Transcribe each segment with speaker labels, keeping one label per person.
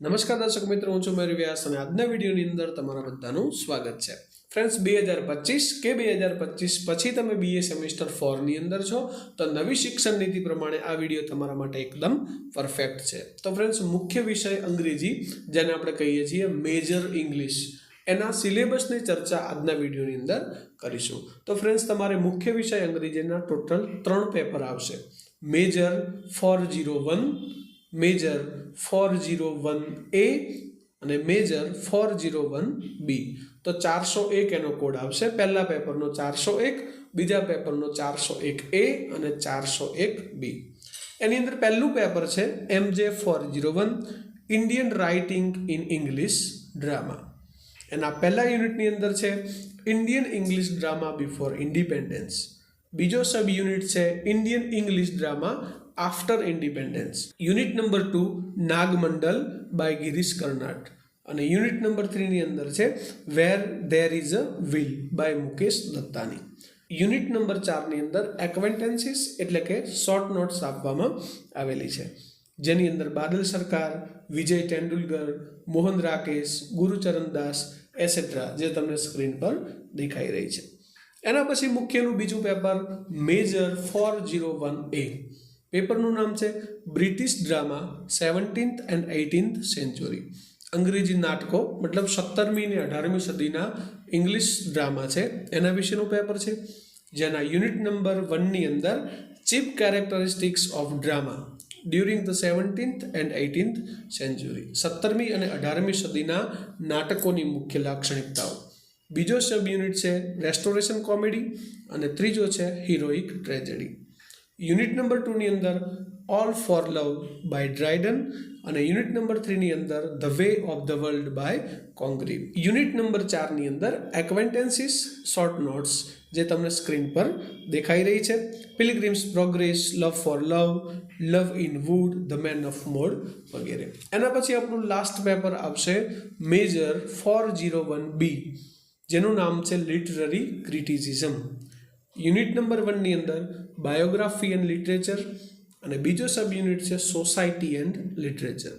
Speaker 1: નમસ્કાર દર્શક મિત્રો, હું છું મેરી વ્યાસ અને આજના વિડીયોની અંદર તમારા બધાનું સ્વાગત છે. ફ્રેન્ડ્સ બે હજાર પચીસ કે બે હજાર પચીસ પછી તમે બીએ સેમિસ્ટર ફોરની અંદર છો, તો નવી શિક્ષણ નીતિ પ્રમાણે આ વીડિયો તમારા માટે એકદમ પરફેક્ટ છે. તો ફ્રેન્ડ્સ મુખ્ય વિષય અંગ્રેજી, જેને આપણે કહીએ છીએ મેજર ઇંગ્લિશ એના સિલેબસની ચર્ચા આજના વિડીયોની અંદર કરીશું. તો ફ્રેન્ડ્સ તમારે મુખ્ય વિષય અંગ્રેજીના ટોટલ ત્રણ પેપર આવશે. Major four zero one major four zero one A અને major four zero one B તો ચારસો એક એનો કોડ આવશે. પહેલા પેપરનો ચારસો એક, બીજા પેપરનો ચારસો એક એ અને ચારસો એક બી એની અંદર પહેલું પેપર છે એમ જે four zero one Indian writing in English drama એના પહેલા યુનિટની અંદર છે Indian English drama before independence બીજો સબ યુનિટ છે Indian English drama after independence unit number two Nagamandala by Girish Karnad અને યુનિટ નંબર થ્રીની અંદર છે where there is a will by Mukesh Dattani unit number ચારની અંદર એક્વેન્ટન્સીસ એટલે કે શોર્ટ નોટ્સ આપવામાં આવેલી છે. જેની અંદર બાદલ સરકાર, વિજય તેંડુલકર, મોહન રાકેશ ગુરુચરણ દાસ એસેટ્રા જે તમને સ્ક્રીન પર દેખાઈ રહી છે. એના પછી મુખ્યનું બીજું paper major four zero one A પેપરનું નામ છે British drama seventeenth and eighteenth century. અંગ્રેજી નાટકો, મતલબ સત્તરમી ને અઢારમી સદીના ઇંગ્લિશ ડ્રામા છે. એના વિશેનું પેપર છે, જેના યુનિટ નંબર વનની અંદર chief characteristics of drama during the seventeenth and eighteenth century. સત્તરમી અને અઢારમી સદીના નાટકોની મુખ્ય લાક્ષણિકતાઓ. બીજો સબ યુનિટ છે રેસ્ટોરેશન કોમેડી અને ત્રીજો છે હિરોઇક ટ્રેજેડી. યુનિટ નંબર ટુની અંદર all for love by Dryden અને યુનિટ નંબર થ્રીની અંદર the way of the world by Congreve unit number ચારની અંદર એક્વેન્ટેન્સીસ શોર્ટ નોટ્સ જે તમને સ્ક્રીન પર દેખાઈ રહી છે. Pilgrim's progress love for love love in wood the man of mode વગેરે. એના પછી આપણું લાસ્ટ પેપર આવશે major four zero one B જેનું નામ છે લિટરરી ક્રિટિસિઝમ યુનિટ નંબર વનની અંદર બાયોગ્રાફી એન્ડ લિટરેચર અને બીજો સબ યુનિટ છે society and literature.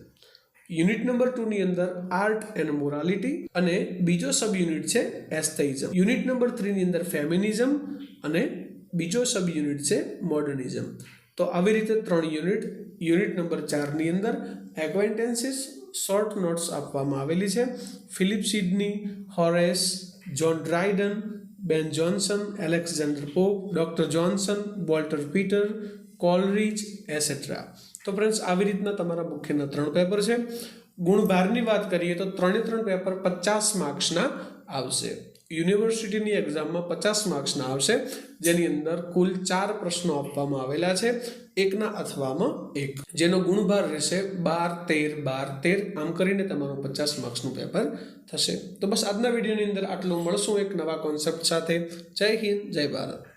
Speaker 1: Unit number ટુની અંદર આર્ટ એન્ડ મોરાલિટી અને બીજો સબ યુનિટ છે એસ્થેઇઝમ. યુનિટ નંબર થ્રીની અંદર ફેમિનિઝમ અને બીજો સબ યુનિટ છે મોડર્નિઝમ. તો આવી રીતે ત્રણ યુનિટ યુનિટ નંબર ચારની અંદર એક્વેન્ટેન્સીસ શોર્ટ નોટ્સ આપવામાં આવેલી છે. Philip Sidney, Horace John Dryden Ben Jonson Alexander Pope doctor Johnson Walter Pater Coleridge etcetera તો ફ્રેન્ડ્સ આવી રીતના તમારા મુખ્યના ત્રણ પેપર છે. ગુણભારની વાત કરીએ તો ત્રણે ત્રણ પેપર પચાસ માર્ક્સના આવશે. યુનિવર્સિટીની એક્ઝામમાં પચાસ માર્ક્સના આવશે. જેની અંદર કુલ ચાર પ્રશ્નો આપવામાં આવેલા છે. એકના અથવામાં એક. જેનો ગુણભાર રહેશે બાર, તેર બાર, તેર. આમ કરીને તમારું પચાસ માર્ક્સનું પેપર થશે. તો બસ આજના વિડીયોની અંદર આટલું. મળશું એક નવા કોન્સેપ્ટ સાથે. જય હિન્દ, જય ભારત.